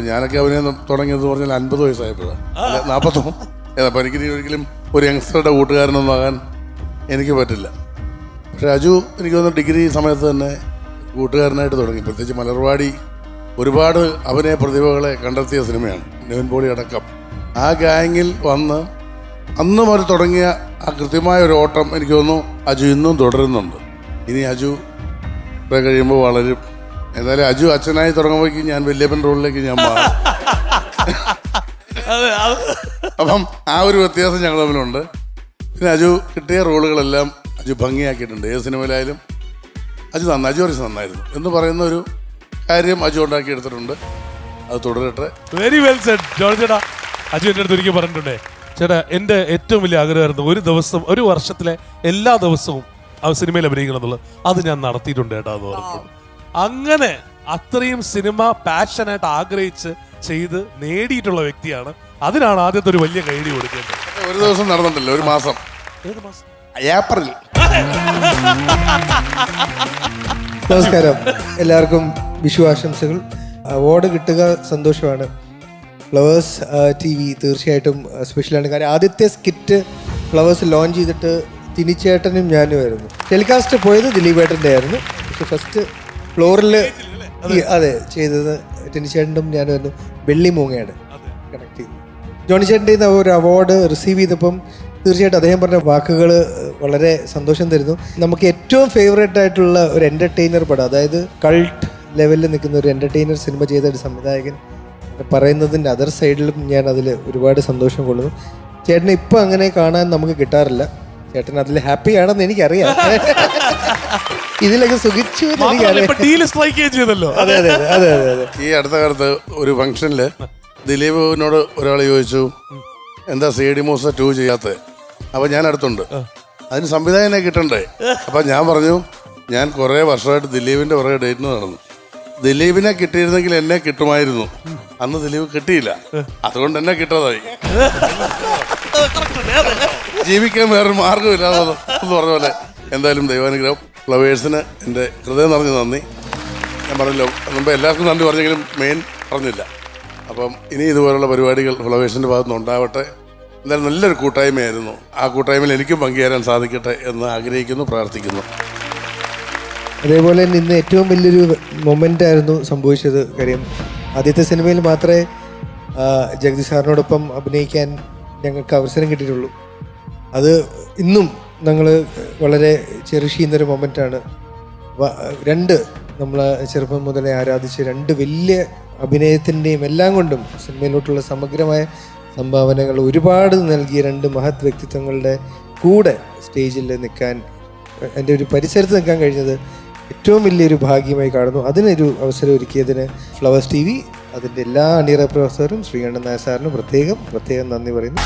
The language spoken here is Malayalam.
ഇപ്പം ഞാനൊക്കെ അവനെ തുടങ്ങിയത് പറഞ്ഞാൽ അൻപത് വയസ്സായപ്പോഴാണ് നാൽപ്പത്തൊന്നും അപ്പം എനിക്ക് ഒരിക്കലും ഒരു യങ്സ്റ്ററുടെ കൂട്ടുകാരനൊന്നും ആകാൻ എനിക്ക് പറ്റില്ല. പക്ഷേ അജു എനിക്ക് തോന്നുന്നു ഡിഗ്രി സമയത്ത് തന്നെ കൂട്ടുകാരനായിട്ട് തുടങ്ങി. പ്രത്യേകിച്ച് മലർവാടി ഒരുപാട് അഭിനയ പ്രതിഭകളെ കണ്ടെത്തിയ സിനിമയാണ് നിവിൻ പോളി അടക്കം. ആ ഗാങ്ങിൽ വന്ന് അന്ന് മുതൽ തുടങ്ങിയ ആ കൃത്യമായ ഒരു ഓട്ടം എനിക്ക് തോന്നുന്നു അജു ഇന്നും തുടരുന്നുണ്ട്. ഇനി അജു കഴിയുമ്പോൾ വളരും എന്തായാലും അജു അച്ഛനായി തുടങ്ങുമ്പോഴേക്കും ഞാൻ വല്യപ്പൻ റോളിലേക്ക് ഞാൻ മാറും. അതെ അത് അപ്പം ആ ഒരു വ്യത്യാസം ഞങ്ങൾ തമ്മിലുണ്ട്. പിന്നെ അജു കിട്ടിയ റോളുകളെല്ലാം അജു ഭംഗിയാക്കിയിട്ടുണ്ട്. ഏത് സിനിമയിലായാലും അജു നന്ന അജു അറിച്ച് നന്നായിരുന്നു. എന്ന് പറയുന്ന ഒരു കാര്യം അജു ഉണ്ടാക്കി എടുത്തിട്ടുണ്ട് അത് തുടരട്ടെ. വെരി വെൽ സെഡ് ജോർജ് ചേട്ടാ അജു എന്റെ അടുത്ത് ഒരിക്കൽ പറഞ്ഞിട്ടുണ്ടേ. ചേട്ടാ എന്റെ ഏറ്റവും വലിയ ആഗ്രഹമായിരുന്നു ഒരു ദിവസം ഒരു വർഷത്തിലെ എല്ലാ ദിവസവും ആ സിനിമയിൽ അഭിനയിക്കണം എന്നുള്ളത്. അത് ഞാൻ നടത്തിയിട്ടുണ്ട് ചേട്ടാ എന്ന് പറഞ്ഞിട്ടുണ്ട്. അങ്ങനെ അത്രയും സിനിമ പാഷനായിട്ട് ആഗ്രഹിച്ച് ചെയ്ത് നേടിയിട്ടുള്ള വ്യക്തിയാണ്. അതിനാണ് ആദ്യത്തെ ഒരു വലിയ കൈഡി കൊടുക്കേണ്ടത്. ഒരു ദിവസം നടന്നിട്ടില്ല ഒരു മാസം. ഏത് മാസം? ഏപ്രിൽ. നമസ്കാരം. എല്ലാവർക്കും വിഷു ആശംസകൾ അവാർഡ് കിട്ടുക സന്തോഷമാണ്. ഫ്ലവേഴ്സ് ടി വി തീർച്ചയായിട്ടും സ്പെഷ്യലാണ് കാര്യം ആദ്യത്തെ സ്കിറ്റ് ഫ്ലവേഴ്സ് ലോഞ്ച് ചെയ്തിട്ട് തിനിച്ചേട്ടനും ഞാനുമായിരുന്നു. ടെലികാസ്റ്റ് പോയത് ദിലീപേട്ടന്റെ ആയിരുന്നു പക്ഷെ ഫസ്റ്റ് ഫ്ലോറിൽ അതെ. ചെയ്തത് ടെനിച്ചേട്ടും ഞാനും വെള്ളി മൂങ്ങയാണ് കണക്ട് ചെയ്തത്. ജോണി ചേട്ടന്റെ നിന്ന് ഒരു അവാർഡ് റിസീവ് ചെയ്തപ്പം തീർച്ചയായിട്ടും അദ്ദേഹം പറഞ്ഞ വാക്കുകൾ വളരെ സന്തോഷം തരുന്നു. നമുക്ക് ഏറ്റവും ഫേവറേറ്റ് ആയിട്ടുള്ള ഒരു എന്റർടൈനർ പടം അതായത് കൾട്ട് ലെവലിൽ നിൽക്കുന്ന ഒരു എന്റർടൈനർ സിനിമ ചെയ്ത ഒരു സംവിധായകൻ പറയുന്നതിന്റെ അതർ സൈഡിലും ഞാൻ അതിൽ ഒരുപാട് സന്തോഷം കൊള്ളുന്നു. ചേട്ടനെ ഇപ്പം അങ്ങനെ കാണാൻ നമുക്ക് കിട്ടാറില്ല. ചേട്ടൻ അതിൽ ഹാപ്പി ആണെന്ന് എനിക്കറിയാം. ഇതിലൊക്കെ സുഖിച്ചു എന്ന് മാത്രമല്ല ഇപ്പൊ എനിക്കറിയാം ഡീൽ സ്ട്രൈക്ക് ചെയ്യുകയും ചെയ്തല്ലോ. അതെ അതെ അതെ അതെ അതെ അതെ. ഈ അടുത്ത കാലത്ത് ഒരു ഫംഗ്ഷനിൽ ദിലീപിനോട് ഒരാൾ ചോദിച്ചു എന്താ സി ഡി മൂസ ടൂ ചെയ്യാത്തത്? അപ്പൊ ഞാൻ അടുത്തുണ്ട്. അതിന് സംവിധായകനെ കിട്ടണ്ടേ? അപ്പൊ ഞാൻ പറഞ്ഞു ഞാൻ കുറെ വർഷമായിട്ട് ദിലീപിന്റെ പുറകെ ഡേറ്റിന് നടന്നു. ദിലീപിനെ കിട്ടിയിരുന്നെങ്കിൽ എന്നെ കിട്ടുമായിരുന്നു. അന്ന് ദിലീപ് കിട്ടിയില്ല. അതുകൊണ്ട് എന്നെ കിട്ടാതായി. ജീവിക്കാൻ വേറൊരു മാർഗമില്ലാതെ എന്ന് പറഞ്ഞ പോലെ എന്തായാലും ദൈവാനുഗ്രഹം. ഫ്ലവേഴ്സിന് എന്റെ ഹൃദയം നിറഞ്ഞ നന്ദി. ഞാൻ പറഞ്ഞല്ലോ മുമ്പ് എല്ലാവർക്കും നന്ദി പറഞ്ഞെങ്കിലും മെയിൻ പറഞ്ഞില്ല. അപ്പം ഇനി ഇതുപോലുള്ള പരിപാടികൾ ഫ്ലവേഴ്സിന്റെ ഭാഗത്തുനിന്ന് ഉണ്ടാവട്ടെ. എന്തായാലും നല്ലൊരു കൂട്ടായ്മയായിരുന്നു. ആ കൂട്ടായ്മയിൽ എനിക്കും പങ്കുചേരാൻ സാധിക്കട്ടെ എന്ന് ആഗ്രഹിക്കുന്നു പ്രാർത്ഥിക്കുന്നു. അതേപോലെ ഇന്ന് ഏറ്റവും വലിയൊരു മൊമെന്റ് ആയിരുന്നു സംഭവിച്ചത് കാര്യം. ആദ്യത്തെ സിനിമയിൽ മാത്രമേ ജഗദീഷ് സാറിനോടൊപ്പം അഭിനയിക്കാൻ ഞങ്ങൾക്ക് അവസരം കിട്ടിയിട്ടുള്ളൂ. അത് ഇന്നും ഞങ്ങൾ വളരെ ചെറിഷ് ചെയ്യുന്നൊരു മൊമെന്റാണ് രണ്ട് നമ്മൾ ചെറുപ്പം മുതലേ ആരാധിച്ച് രണ്ട് വലിയ അഭിനയത്തിന്റെയും എല്ലാം കൊണ്ടും സിനിമയിലോട്ടുള്ള സമഗ്രമായ സംഭാവനകൾ ഒരുപാട് നൽകിയ രണ്ട് മഹത് വ്യക്തിത്വങ്ങളുടെ കൂടെ സ്റ്റേജിൽ നിൽക്കാൻ എന്റെ ഒരു പരിസരത്ത് നിൽക്കാൻ കഴിഞ്ഞത് ഏറ്റവും വലിയൊരു ഭാഗ്യമായി കാണുന്നു. അതിനൊരു അവസരം ഒരുക്കിയതിന് ഫ്ലവേഴ്സ് ടി വി അതിന്റെ എല്ലാ അണിയറ പ്രൊഫസറും ശ്രീകണ്ഠൻ നായർ സാറിനും പ്രത്യേകം പ്രത്യേകം നന്ദി പറയുന്നു.